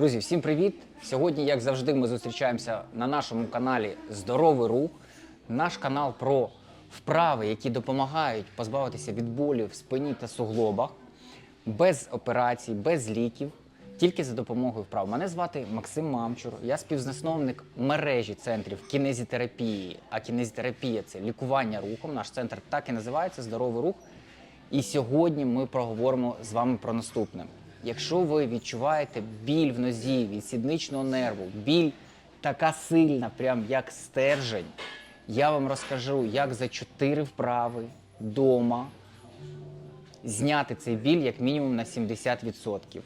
Друзі, всім привіт! Сьогодні, як завжди, ми зустрічаємося на нашому каналі Здоровий рух. Наш канал про вправи, які допомагають позбавитися від болю в спині та суглобах, без операцій, без ліків, тільки за допомогою вправ. Мене звати Максим Мамчур. Я співзасновник мережі центрів кінезітерапії. А кінезітерапія це лікування рухом. Наш центр так і називається Здоровий рух. І сьогодні ми проговоримо з вами про наступне. Якщо ви відчуваєте біль в нозі від сідничного нерву, біль така сильна, прям як стержень, я вам розкажу, як за 4 вправи вдома зняти цей біль як мінімум на 70%.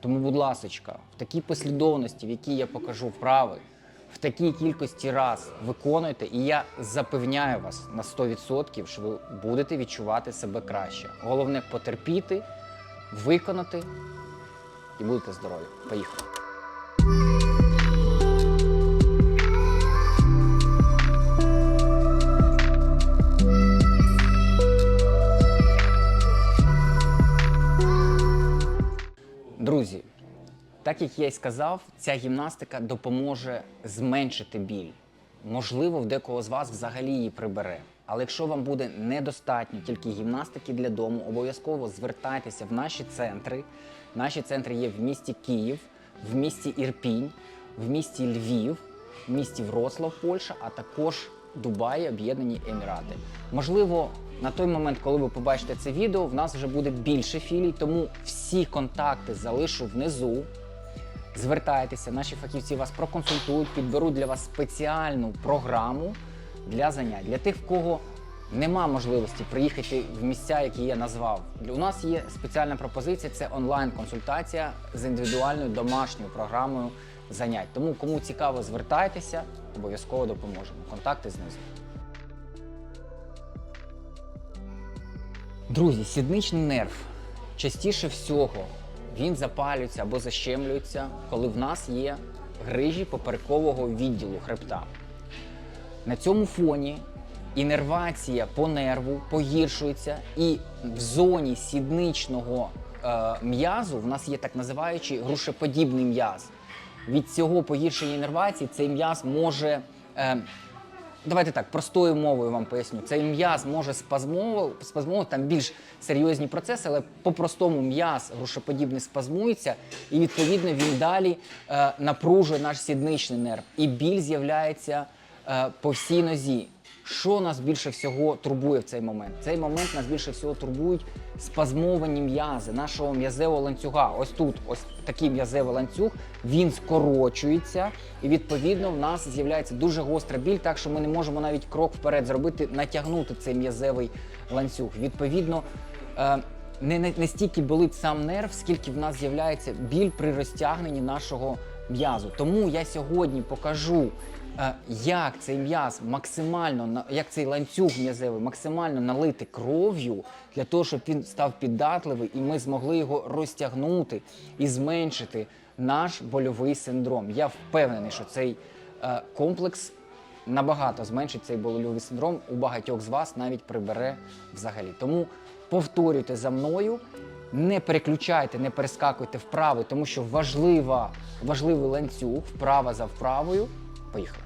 Тому, будь ласочка, в такій послідовності, в якій я покажу вправи, в такій кількості раз виконуйте, і я запевняю вас на 100%, що ви будете відчувати себе краще. Головне потерпіти, виконати і будете здорові. Поїхали! Друзі, так як я й сказав, ця гімнастика допоможе зменшити біль. Можливо, в декого з вас взагалі її прибере. Але якщо вам буде недостатньо тільки гімнастики для дому, обов'язково звертайтеся в наші центри. Наші центри є в місті Київ, в місті Ірпінь, в місті Львів, в місті Вроцлав, Польща, а також Дубаї, Об'єднані Емірати. Можливо, на той момент, коли ви побачите це відео, в нас вже буде більше філій, тому всі контакти залишу внизу. Звертайтеся, наші фахівці вас проконсультують, підберуть для вас спеціальну програму для занять. Для тих, в кого нема можливості приїхати в місця, які я назвав. У нас є спеціальна пропозиція це онлайн-консультація з індивідуальною домашньою програмою занять. Тому, кому цікаво, звертайтеся, обов'язково допоможемо. Контакти знизу. Друзі, сідничний нерв частіше всього він запалюється або защемлюється, коли в нас є грижі поперекового відділу хребта. На цьому фоні інервація по нерву погіршується, і в зоні сідничного е, м'язу в нас є так називаючий грушеподібний м'яз. Від цього погіршення інервації цей м'яз може. Е, Давайте так, простою мовою вам поясню. Цей м'яз може спазмово, там більш серйозні процеси, але по-простому м'яз грушоподібний спазмується, і відповідно він далі е, напружує наш сідничний нерв. І біль з'являється по всій нозі. Що нас більше всього турбує в цей момент? В цей момент нас більше всього турбують спазмовані м'язи нашого м'язевого ланцюга. Ось тут, ось такий м'язевий ланцюг, він скорочується, і відповідно в нас з'являється дуже гостра біль, так що ми не можемо навіть крок вперед зробити, натягнути цей м'язевий ланцюг. Відповідно. Е, не, не, не стільки болить сам нерв, скільки в нас з'являється біль при розтягненні нашого м'язу. Тому я сьогодні покажу, е, як цей м'яз максимально як цей ланцюг м'язевий максимально налити кров'ю для того, щоб він став піддатливий, і ми змогли його розтягнути і зменшити наш больовий синдром. Я впевнений, що цей е, комплекс набагато зменшить цей больовий синдром. У багатьох з вас навіть прибере взагалі. Тому повторюйте за мною. Не переключайте, не перескакуйте вправо, тому що важлива, важливий ланцюг, вправа за вправою. Поїхали.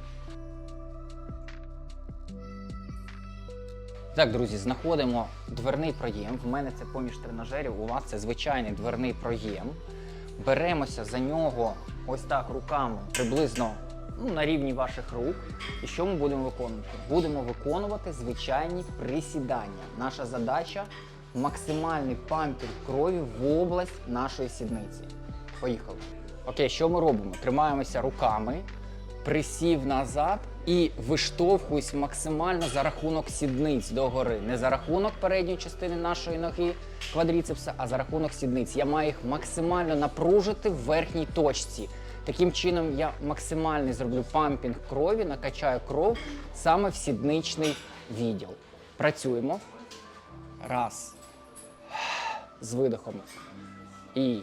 Так, друзі, знаходимо дверний проєм. В мене це поміж тренажерів, у вас це звичайний дверний проєм. Беремося за нього ось так руками приблизно ну, на рівні ваших рук. І що ми будемо виконувати? Будемо виконувати звичайні присідання. Наша задача максимальний пампінг крові в область нашої сідниці. Поїхали. Окей, що ми робимо? Тримаємося руками, присів назад і виштовхуюсь максимально за рахунок сідниць догори. Не за рахунок передньої частини нашої ноги квадріцепса, а за рахунок сідниць. Я маю їх максимально напружити в верхній точці. Таким чином я максимальний зроблю пампінг крові, накачаю кров саме в сідничний відділ. Працюємо. Раз. З видохом. І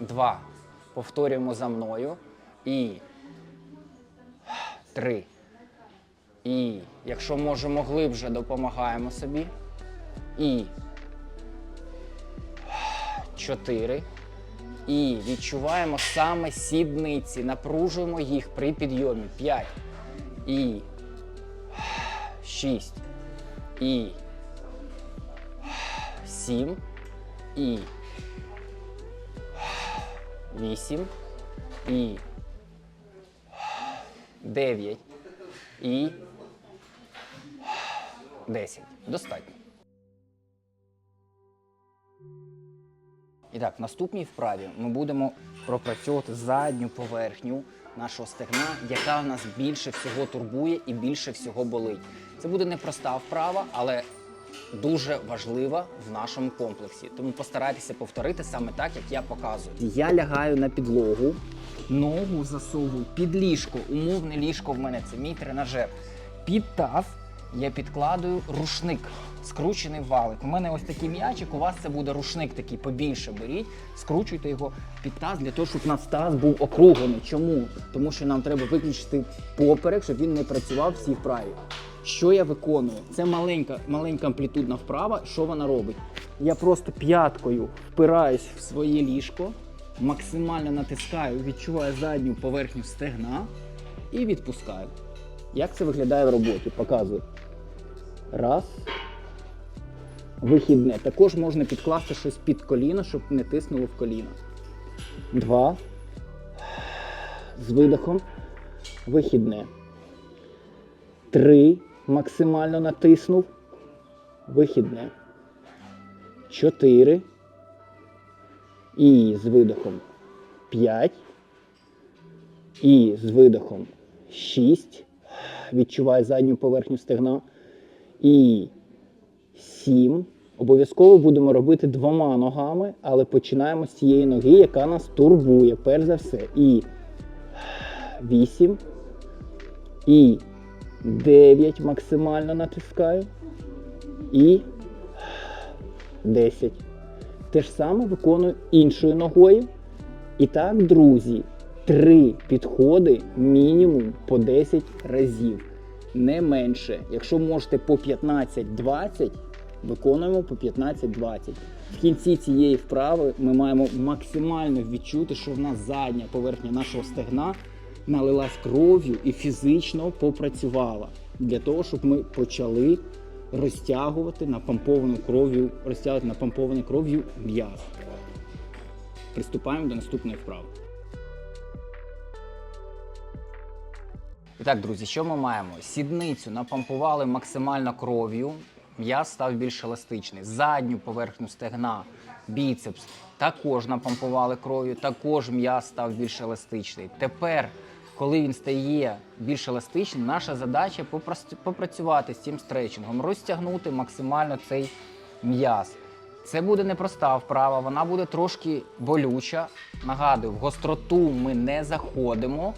два. Повторюємо за мною. І три. І якщо можемо глибше, допомагаємо собі. І чотири. І відчуваємо саме сідниці. Напружуємо їх при підйомі. 5. І 6. І 7. І 8. І 9. І 10. Достатньо. І так, в наступній вправі ми будемо пропрацьовувати задню поверхню нашого стегна, яка в нас більше всього турбує і більше всього болить. Це буде непроста вправа, але дуже важлива в нашому комплексі. Тому постарайтеся повторити саме так, як я показую. Я лягаю на підлогу, ногу засовую під ліжко. Умовне ліжко в мене це мій тренажер. Під таз я підкладую рушник, скручений валик. У мене ось такий м'ячик, у вас це буде рушник такий побільше беріть, скручуйте його під таз для того, щоб у нас таз був округлений. Чому? Тому що нам треба виключити поперек, щоб він не працював всі вправі. Що я виконую? Це маленька, маленька амплітудна вправа. Що вона робить? Я просто п'яткою впираюсь в своє ліжко, максимально натискаю, відчуваю задню поверхню стегна і відпускаю. Як це виглядає в роботі? Показую. Раз. Вихідне. Також можна підкласти щось під коліно, щоб не тиснуло в коліно. Два. З видохом. Вихідне. Три. Максимально натиснув. Вихідне. Чотири. І з видохом. П'ять. І з видохом. Шість. Відчувай задню поверхню стегна. І сім. Обов'язково будемо робити двома ногами, але починаємо з цієї ноги, яка нас турбує, перш за все. І вісім. І 9 максимально натискаю. І 10. Те ж саме виконую іншою ногою. І так, друзі, три підходи мінімум по 10 разів. Не менше. Якщо можете по 15-20, виконуємо по 15-20. В кінці цієї вправи ми маємо максимально відчути, що в нас задня поверхня нашого стегна налилась кров'ю і фізично попрацювала для того, щоб ми почали розтягувати напомповану кров'ю, розтягувати напомпований кров'ю м'яз. Приступаємо до наступної вправи. І так, друзі, що ми маємо? Сідницю напомпували максимально кров'ю, м'яз став більш еластичний. Задню поверхню стегна, біцепс також напомпували кров'ю, також м'яз став більш еластичний. Тепер, коли він стає більш еластичним, наша задача попрацювати з цим стретчингом, розтягнути максимально цей м'яз. Це буде непроста вправа, вона буде трошки болюча. Нагадую, в гостроту ми не заходимо.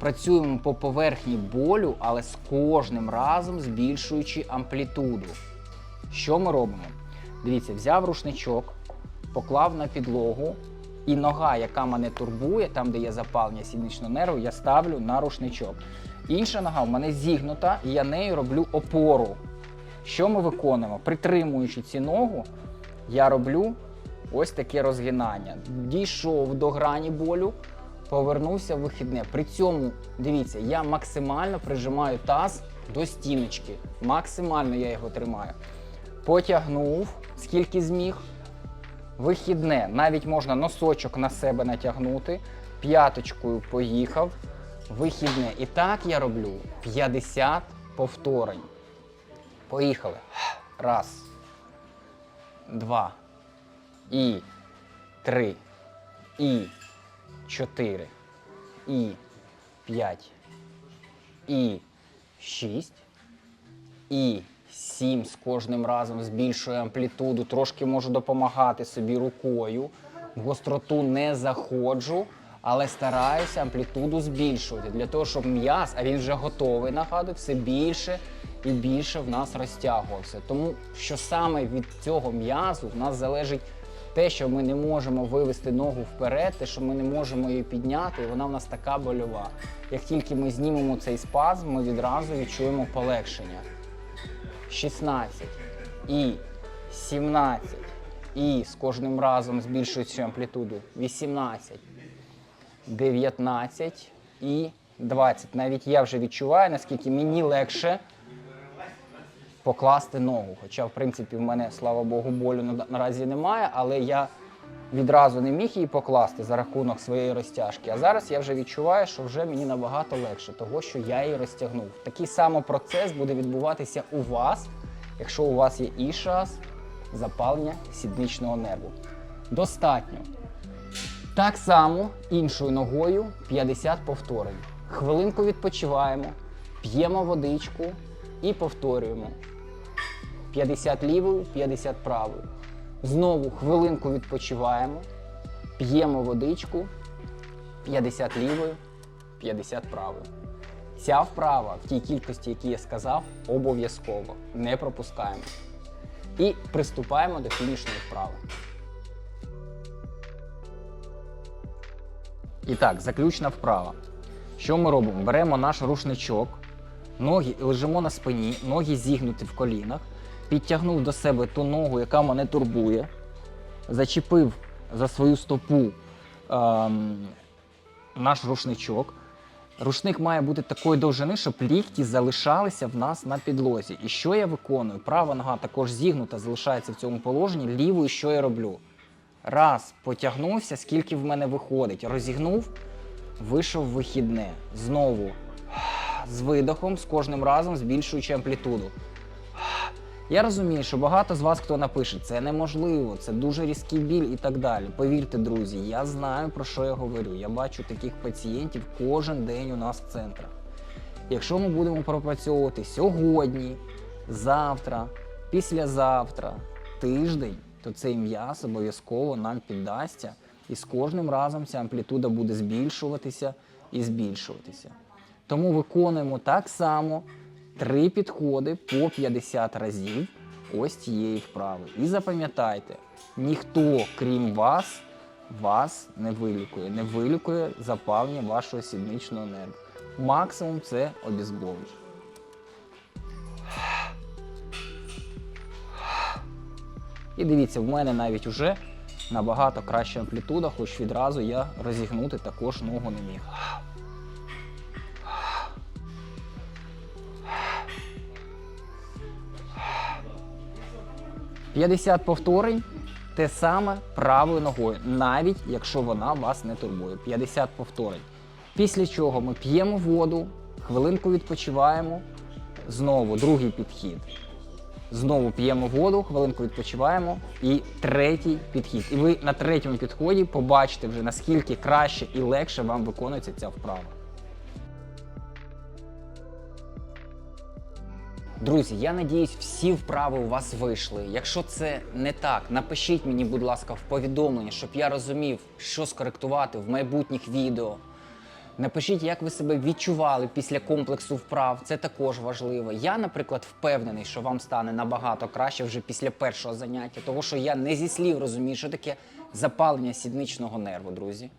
Працюємо по поверхні болю, але з кожним разом збільшуючи амплітуду. Що ми робимо? Дивіться, взяв рушничок, поклав на підлогу, і нога, яка мене турбує, там, де є запалення сідничного нерву, я ставлю на рушничок. Інша нога в мене зігнута, і я нею роблю опору. Що ми виконуємо? Притримуючи цю ногу, я роблю ось таке розгинання. Дійшов до грані болю, повернувся в вихідне. При цьому, дивіться, я максимально прижимаю таз до стіночки. Максимально я його тримаю. Потягнув, скільки зміг. Вихідне. Навіть можна носочок на себе натягнути. П'яточкою поїхав. Вихідне. І так я роблю 50 повторень. Поїхали. Раз. Два. І три. І чотири. І п'ять. І шість. І 7 з кожним разом збільшує амплітуду, трошки можу допомагати собі рукою. В гостроту не заходжу, але стараюся амплітуду збільшувати для того, щоб м'яз, а він вже готовий, нагадую, все більше і більше в нас розтягувався. Тому що саме від цього м'язу в нас залежить те, що ми не можемо вивести ногу вперед, те, що ми не можемо її підняти, і вона в нас така больова. Як тільки ми знімемо цей спазм, ми відразу відчуємо полегшення. 16 і 17 І з кожним разом збільшується амплітуду. 18, 19 і 20. Навіть я вже відчуваю, наскільки мені легше покласти ногу. Хоча, в принципі, в мене, слава Богу, болю наразі немає, але я відразу не міг її покласти за рахунок своєї розтяжки. А зараз я вже відчуваю, що вже мені набагато легше, того що я її розтягнув. Такий самий процес буде відбуватися у вас, якщо у вас є ішас, запалення сідничного нерву. Достатньо. Так само іншою ногою 50 повторень. Хвилинку відпочиваємо, п'ємо водичку і повторюємо. 50 лівою, 50 правою. Знову хвилинку відпочиваємо, п'ємо водичку, 50 лівою, 50 правою. Ця вправа в тій кількості, які я сказав, обов'язково. Не пропускаємо. І приступаємо до фінішної вправи. І так, заключна вправа. Що ми робимо? Беремо наш рушничок, ноги лежимо на спині, ноги зігнуті в колінах, підтягнув до себе ту ногу, яка мене турбує, зачепив за свою стопу ем, наш рушничок. Рушник має бути такої довжини, щоб лікті залишалися в нас на підлозі. І що я виконую? Права нога також зігнута, залишається в цьому положенні. Лівою що я роблю? Раз, потягнувся, скільки в мене виходить. Розігнув, вийшов вихідне. Знову з видохом, з кожним разом збільшуючи амплітуду. Я розумію, що багато з вас хто напише, це неможливо, це дуже різкий біль і так далі. Повірте, друзі, я знаю про що я говорю. Я бачу таких пацієнтів кожен день у нас в центрах. Якщо ми будемо пропрацьовувати сьогодні, завтра, післязавтра, тиждень, то цей м'яз обов'язково нам піддасться, і з кожним разом ця амплітуда буде збільшуватися і збільшуватися. Тому виконуємо так само три підходи по 50 разів ось цієї вправи. І запам'ятайте, ніхто, крім вас, вас не вилікує, не вилікує запалення вашого сідничного нерву. Максимум це обізбовлення. І дивіться, в мене навіть уже набагато краща амплітуда, хоч відразу я розігнути також ногу не міг. «50 повторень те саме правою ногою, навіть якщо вона вас не турбує. 50 повторень. Після чого ми п'ємо воду, хвилинку відпочиваємо, знову другий підхід. Знову п'ємо воду, хвилинку відпочиваємо і третій підхід. І ви на третьому підході побачите вже наскільки краще і легше вам виконується ця вправа. Друзі, я надіюсь, всі вправи у вас вийшли. Якщо це не так, напишіть мені, будь ласка, в повідомлення, щоб я розумів, що скоректувати в майбутніх відео. Напишіть, як ви себе відчували після комплексу вправ. Це також важливо. Я, наприклад, впевнений, що вам стане набагато краще вже після першого заняття, тому що я не зі слів розумію, що таке запалення сідничного нерву, друзі.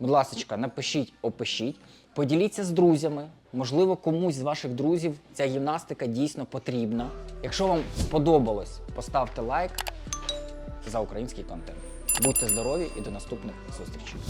Будь ласка, напишіть, опишіть, поділіться з друзями. Можливо, комусь з ваших друзів ця гімнастика дійсно потрібна. Якщо вам сподобалось, поставте лайк за український контент. Будьте здорові і до наступних зустрічей.